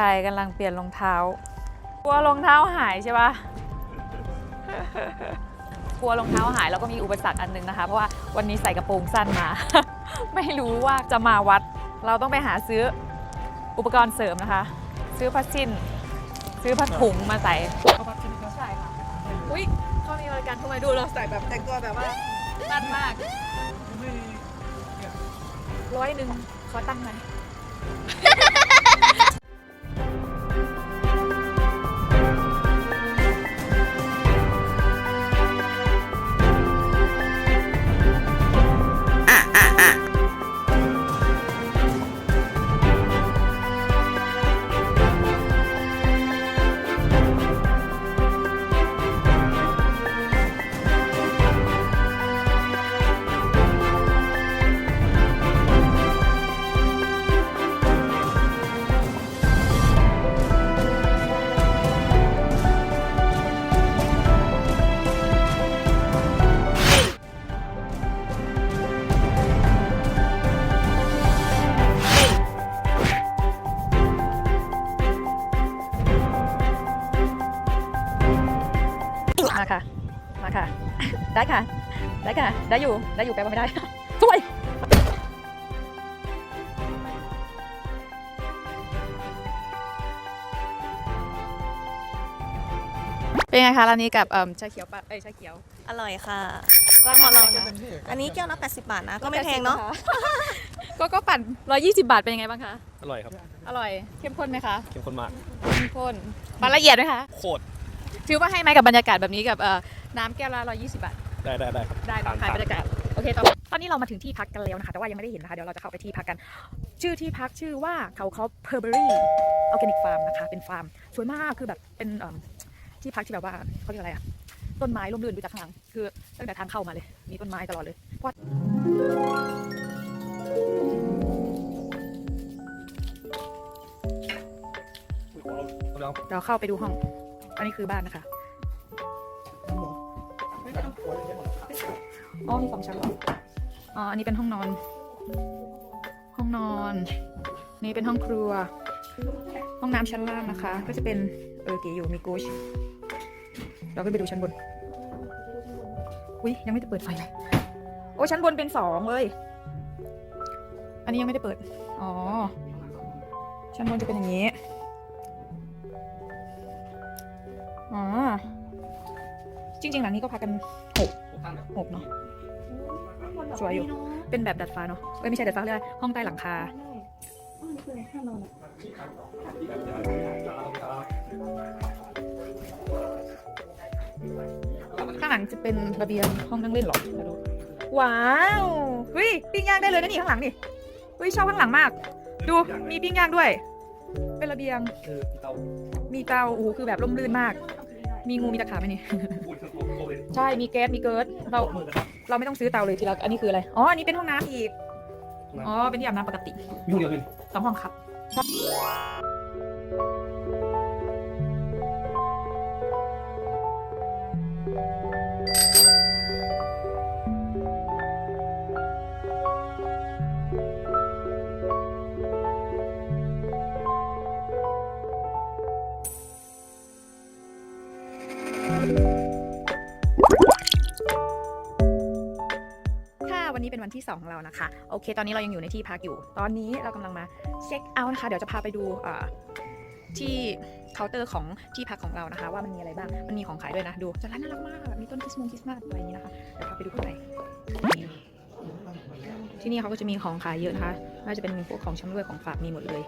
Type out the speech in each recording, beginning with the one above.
ชายกำลังเปลี่ยนรองเท้า กลัวรองเท้าหายใช่ปะกลัวรองเท้าหายแล้วก็มีอุปสรรคอันหนึงนะคะ เพราะว่าวันนี้ใส่กระโปรงสั้นมา ไม่รู้ว่าจะมาวัด เราต้องไปหาซื้ออุปกรณ์เสริมนะคะ ซื้อผ้าสิ้น ซื้อผ้าถุงมาใส่ใช่ค่ะอุ้ยเขามีบริการทำไมดูเราใส่แบบแต่งตัวแบบว่าสั้นมากร้อยหนึ่งขอตั้งค์หน่ มาค่ะ มาค่ะ ได้ค่ะ ได้ค่ะ ได้อยู่ ได้อยู่แปลว่าไม่ได้สวยเป็นไงคะร้านนี้กับเอ่อชาเขียวปะเอ้ยชาเขียวอร่อยค่ะราคามาลองเท่าไหร่นะคะอันนี้แก้วละ80 บาทนะ ก็ไม่แพงเนาะ ก็ก็ปั่น 120 บาทเป็นยังไงบ้างคะ อร่อยครับ อร่อย เข้มข้นไหมคะ เข้มข้นมาก เข้มข้นปั่นละเอียดไหมคะ โคตร ถือว่าให้ไหมกับบรรยากาศแบบนี้กับเอ่อน้ำแก้วละ120 บาท ได้ได้ได้ครับได้ผ่านถ่ายผ่านบรรยากาศโอเคต่อตอนนี้เรามาถึงที่พักกันแล้วนะคะ แต่ว่ายังไม่ได้เห็นนะคะ เดี๋ยวเราจะเข้าไปที่พักกัน ชื่อที่พักชื่อว่าเขาเขาเพอร์เบอรี่ออร์แกนิกฟาร์มนะคะ เป็นฟาร์มสวยมากคือแบบเป็นเอิ่มที่พักที่แบบว่าเขาเรียกอะไรอะต้นไม้ร่มรื่นดูจากข้างหลังคือตั้งแต่ทางเข้ามาเลย มีต้นไม้ตลอดเลยเพราะแล้วเราเข้าไปดูห้อง อันนี้คือบ้านนะคะอ๋อมีสองชั้นออ๋ออันนี้เป็นห้องนอน ห้องนอน นี่เป็นห้องครัว ห้องน้ำชั้นล่างนะคะ ก็จะเป็นเออเก๋อยู่มีกูชเราก็ไปดูชั้นบน อุ้ยยังไม่ได้เปิดไฟเลย โอ้ชั้นบนเป็นสองเลย อันนี้ยังไม่ได้เปิด อ๋อ ชั้นบนจะเป็นอย่างนี้ อ๋อ จริงๆหลังนี้ก็พักกันหกหกเนาะ สวยอยู่ เป็นแบบดัดฟ้าเนาะเอ้ยไม่ใช่ดัดฟ้าเรียกอะไรห้องใต้หลังคาข้างหลังจะเป็นระเบียงห้องนั่งเล่นเหรอเดี๋ยวดูว้าวเฮ้ยปิ้งย่างได้เลยนะนี่ข้างหลังนี่เฮ้ยชอบข้างหลังมาก ดูมีปิ้งย่างด้วย เป็นระเบียงคือเตา มีเตาโอ้โหคือแบบร่มรื่นมาก มีงูมีตะขาบไหมนี่พูดทั้งโคเลยใช่มีแก๊สมีเกิร์ดเรามือนะครับเราไม่ต้องซื้อเตาเลยทีละอันนี้คืออะไรอ๋ออันนี้เป็นห้องน้ำอีกอ๋อเป็นที่อาบน้ำปกติยุ่งเดียวเลยสองห้องครับ นนี้เป็นวันที่2ของเรานะคะ โอเค ตอนนี้เรายังอยู่ในที่พักอยู่ ตอนนี้เรากำลังมาเช็คเอาท์นะคะ เดี๋ยวจะพาไปดูอ่าที่เคาน์เตอร์ของที่พักของเรานะคะ ว่ามันมีอะไรบ้าง มันมีของขายด้วยนะ ดูแต่ร้านน่ารักมาก มีต้นคริสต์มาสคริสต์มาสอะไรอย่างนี้นะคะ เดี๋ยวพาไปดูข้างในที่นี่เขาก็จะมีของขายเยอะนะคะไม่ว่าจะเป็นพวกของชำร่วยของฝากมีหมดเลย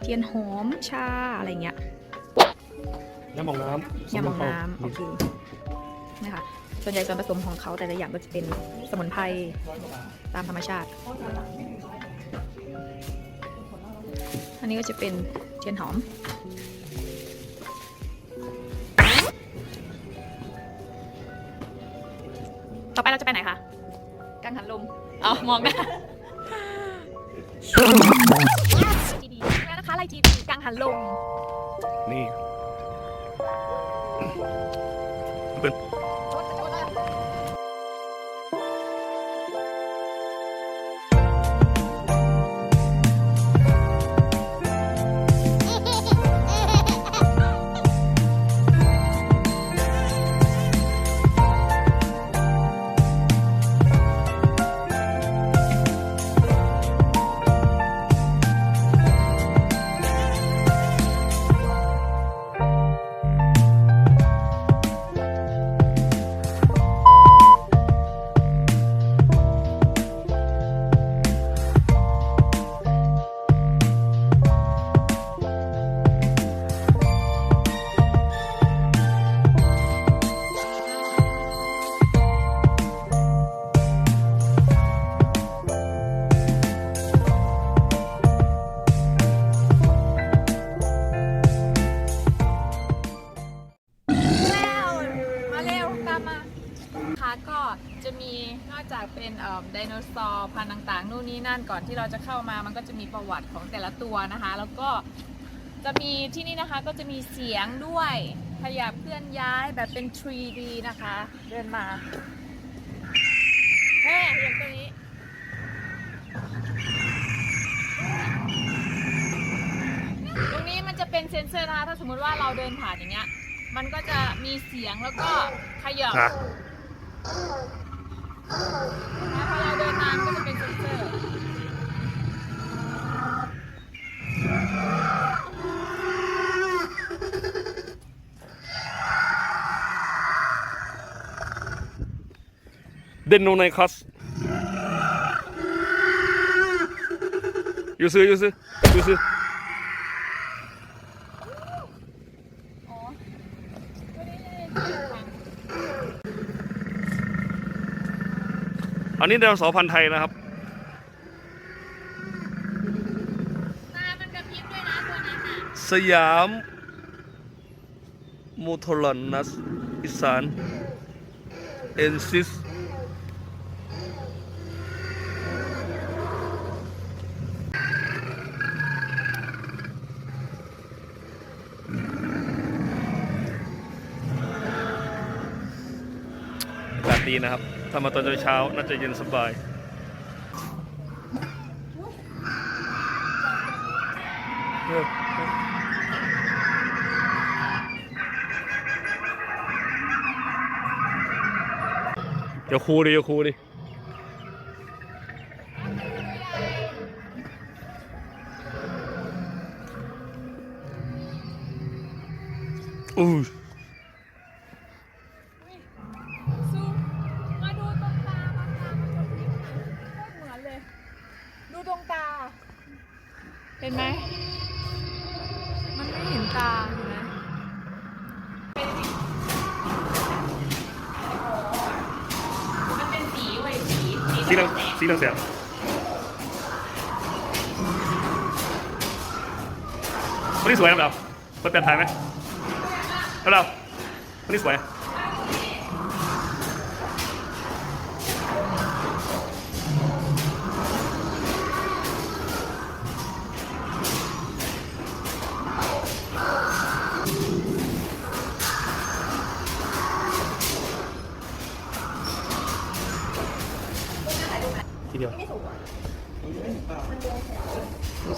เทียนหอม ชา อะไรเงี้ยน้ำมองน้ำยาหมองน้ำโอเคนี่ค่ะ ส่วนใหญ่ส่วนผสมของเขาแต่ละอย่างก็จะเป็นสมุนไพรตามธรรมชาติ อันนี้ก็จะเป็นเทียนหอม ต่อไปเราจะไปไหนคะกังหันลมเอมองหน้าจีดีแล้วนะคะไลจีดีกังหันลมนี่ เป็นไดโนเสาร์พันธุ์ต่างๆ นู่นนี่นั่นก่อนที่เราจะเข้ามามันก็จะมีประวัติของแต่ละตัวนะคะ แล้วก็จะมีที่นี่นะคะก็จะมีเสียงด้วยขยับเคลื่อนย้ายแบบเป็น 3D นะคะ เดินมาแม่อย่างตัวนี้ตรงนี้มันจะเป็นเซ็นเซอร์นะคะถ้าสมมุติว่าเราเดินผ่านอย่างเงี้ย มันก็จะมีเสียงแล้วก็ขยับ พอเราเดินมามก็จะเป็นเซ็นเซอร์เดนโนไนคัสยูซื้อยูซื้อยูซื้อตัวนี้เลยที่อยู่ทาง อันนี้ไดโนเสาร์พันธุ์ไทยนะครับ ตามันกระพริบด้วยนะตัวนั้นน่ะสยามมโทรอนนัสอีสานเอนซิสดีนะครับ ถ้ามาตอนเช้าน่าจะเย็นสบายเดี๋ยวครูดิเดี๋ยวครูดิอู้ เห็นไหม มันไม่เห็นตาเห็นไหมมันเป็นสีเว้ยสีสีเหลืองสีเหลืองแสบคนนี้สวยนะเราเปิดแปลนถ่ายไหมแล้วเราคนนี้สวย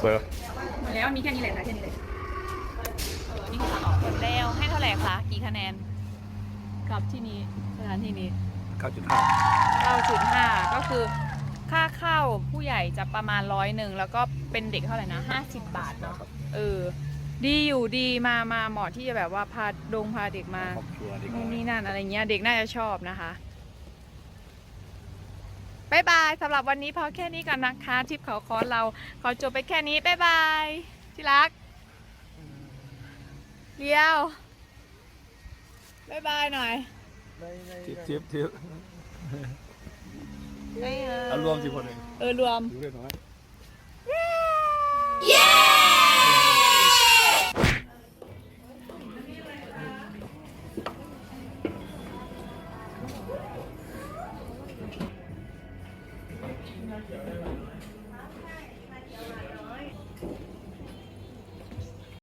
สวยเหรอหมดแล้วมีแค่นี้แหละนะแค่นี้เลยเออนี่คือทางออกหมดแล้วให้เท่าไหร่คะกี่คะแนนกับที่นี้สถานที่นี้เก้าจุดห้า9.5 ก็คือค่าเข้าผู้ใหญ่จะประมาณร้อยหนึ่งแล้วก็เป็นเด็กเท่าไหร่นะ 50 บาทเนาะเออดีอยู่ดีมามาเหมาะที่จะแบบว่าพาดงพาเด็กมาครอบครัวดีกนู่นว่านี่นั่นอะไรเงี้ยเด็กน่าจะชอบนะคะ บายบายสำหรับวันนี้พอแค่นี้กันนะคะทริปเขาคอนเราขอจบไปแค่นี้บายบายที่รักเลี้ยวบายบายหน่อยทิปทิปทิปเออเอารวมสิคนเองเออรวมดูเล็กน้อย